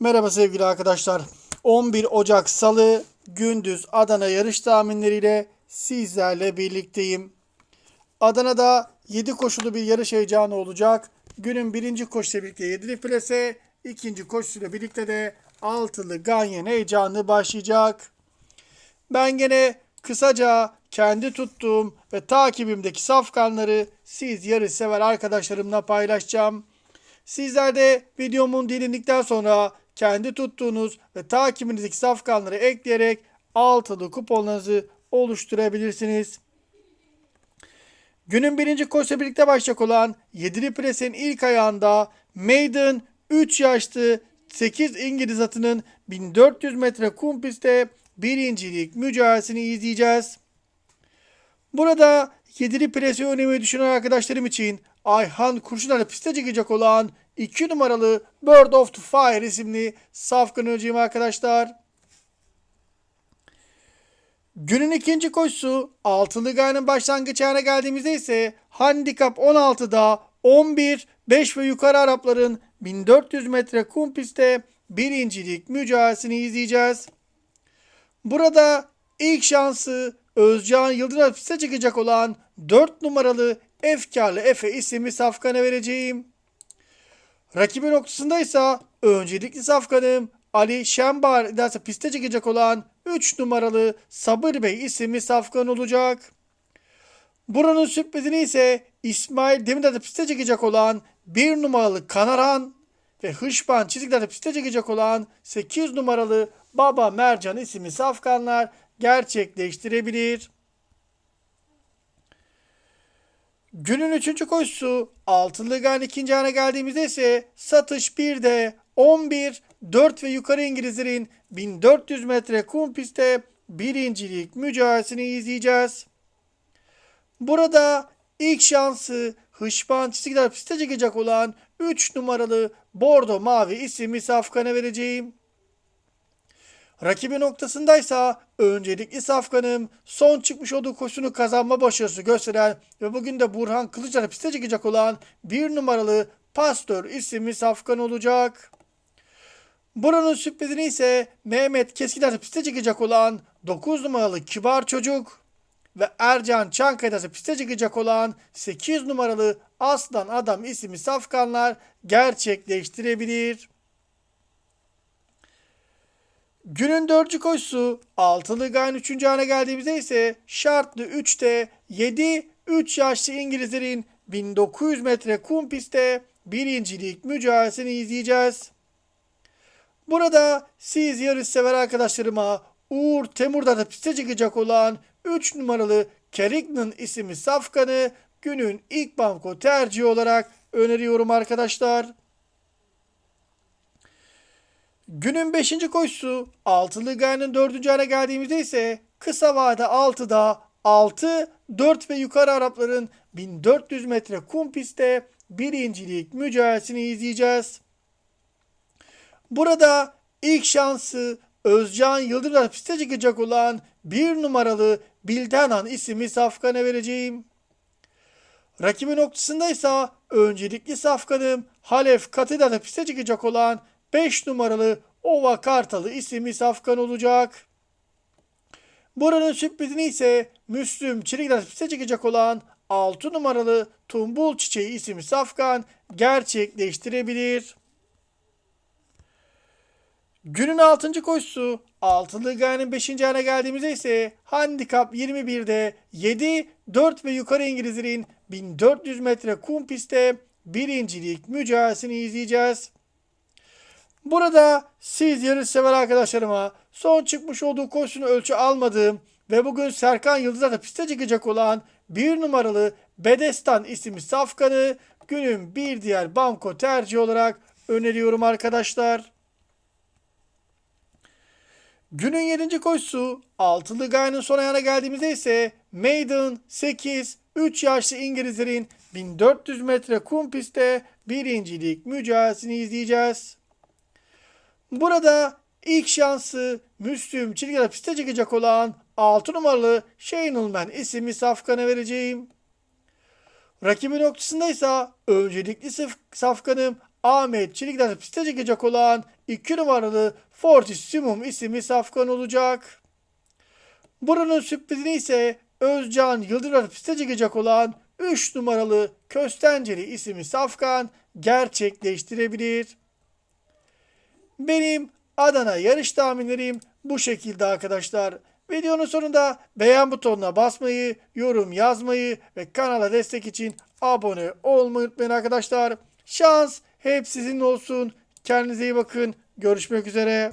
Merhaba sevgili arkadaşlar. 11 Ocak Salı gündüz Adana yarış tahminleriyle sizlerle birlikteyim. Adana'da 7 koşulu bir yarış heyecanı olacak. Günün birinci koşuyla birlikte 7'li plase, ikinci koşusuyla birlikte de altılı ganyan heyecanı başlayacak. Ben gene kısaca kendi tuttuğum ve takibimdeki safkanları siz yarış sever arkadaşlarımla paylaşacağım. Sizler de videomun dinledikten sonra kendi tuttuğunuz ve takibinizdeki safkanları ekleyerek altılı kuponlarınızı oluşturabilirsiniz. Günün birinci koşuyla birlikte başlayacak olan 7'li presin ilk ayağında Maiden 3 yaşlı 8 İngiliz atının 1400 metre kum pistte birincilik mücadelesini izleyeceğiz. Burada 7'li presi önemi düşünen arkadaşlarım için Ayhan Kurşunar'ı piste çıkacak olan 2 numaralı Bird of the Fire isimli safkan önceyim arkadaşlar. Günün ikinci koşusu altılı gayenin başlangıç ayağına geldiğimizde ise handikap 16'da 11, 5 ve yukarı Arapların 1400 metre kum pistte birincilik mücadelesini izleyeceğiz. Burada ilk şansı Özcan Yıldırım piste çıkacak olan 4 numaralı Efkarlı Efe isimli safkana vereceğim. Rakibi noktasında ise öncelikli safkanım Ali Şembar derse piste çıkacak olan 3 numaralı Sabır Bey isimli safkan olacak. Buranın sürprizini ise İsmail Demir'de piste çıkacak olan 1 numaralı Kanaran ve Hışban çizgilerde piste çıkacak olan 8 numaralı Baba Mercan isimli safkanlar gerçekleştirebilir. Günün üçüncü koşusu altılı gan ikinci ana geldiğimizde ise satış 1'de 11, 4 ve yukarı İngilizlerin 1400 metre kum pistte birincilik mücadelesini izleyeceğiz. Burada ilk şansı Hışban çizgiler piste çıkacak olan 3 numaralı Bordo Mavi isimli safkana vereceğim. Rakibi noktasındaysa öncelikli safkanım son çıkmış olduğu koşunu kazanma başarısı gösteren ve bugün de Burhan Kılıçlar piste çıkacak olan bir numaralı Pastör isimli safkan olacak. Buranın sürprizini ise Mehmet Keskiler piste çıkacak olan 9 numaralı Kibar Çocuk ve Ercan Çankaya'da piste çıkacak olan 8 numaralı Aslan Adam isimli safkanlar gerçekleştirebilir. Günün dördüncü koşusu altılı gayen 3. hane geldiğimizde ise şartlı 3'te 7 3 yaşlı İngilizlerin 1900 metre kum pistte birincilik mücadelesini izleyeceğiz. Burada siz yarış sever arkadaşlarıma Uğur Temur'da da piste çıkacak olan 3 numaralı Kerignan isimli safkanı günün ilk banko tercihi olarak öneriyorum arkadaşlar. Günün 5. koşusu altılı gayenin 4. ayına geldiğimizde ise kısa vade 6'da 6, 4 ve yukarı Arapların 1400 metre kum pistte birincilik mücadelesini izleyeceğiz. Burada ilk şansı Özcan Yıldırım piste çıkacak olan bir numaralı Bildanan isimli safkana vereceğim. Rakibi noktasında ise öncelikli safkanım Halef Katı'da piste çıkacak olan 5 numaralı Ova Kartalı isimli safkan olacak. Buranın sürprizini ise Müslüm Çelikler piste çıkacak olan 6 numaralı Tumbul Çiçeği isimli safkan gerçekleştirebilir. Günün 6. koşusu altılı gayenin 5. ayına geldiğimizde ise handikap 21'de 7, 4 ve yukarı İngilizlerin 1400 metre kum pistte birincilik mücadelesini izleyeceğiz. Burada siz yarış sever arkadaşlarıma son çıkmış olduğu koşusunu ölçü almadığım ve bugün Serkan Yıldız'a da piste çıkacak olan bir numaralı Bedestan isimli safkanı günün bir diğer banko tercih olarak öneriyorum arkadaşlar. Günün 7. koşusu altılı gayenin son ayağına geldiğimizde ise Maiden 8 3 yaşlı İngilizlerin 1400 metre kum pistte birincilik mücadelesini izleyeceğiz. Burada ilk şansı Müslüm Çizgiler piste çıkacak olan 6 numaralı Shane isimli safkana vereceğim. Rakibi noktasında ise öncelikli saf- safkanım Ahmet Çelik'ten piste çekecek olan 2 numaralı Fortissimum isimli safkan olacak. Buranın sürprizini ise Özcan Yıldırım piste çekecek olan 3 numaralı Köstenceli isimli safkan gerçekleştirebilir. Benim Adana yarış tahminlerim bu şekilde arkadaşlar. Videonun sonunda beğen butonuna basmayı, yorum yazmayı ve kanala destek için abone olmayı unutmayın arkadaşlar. Şans hep sizin olsun. Kendinize iyi bakın. Görüşmek üzere.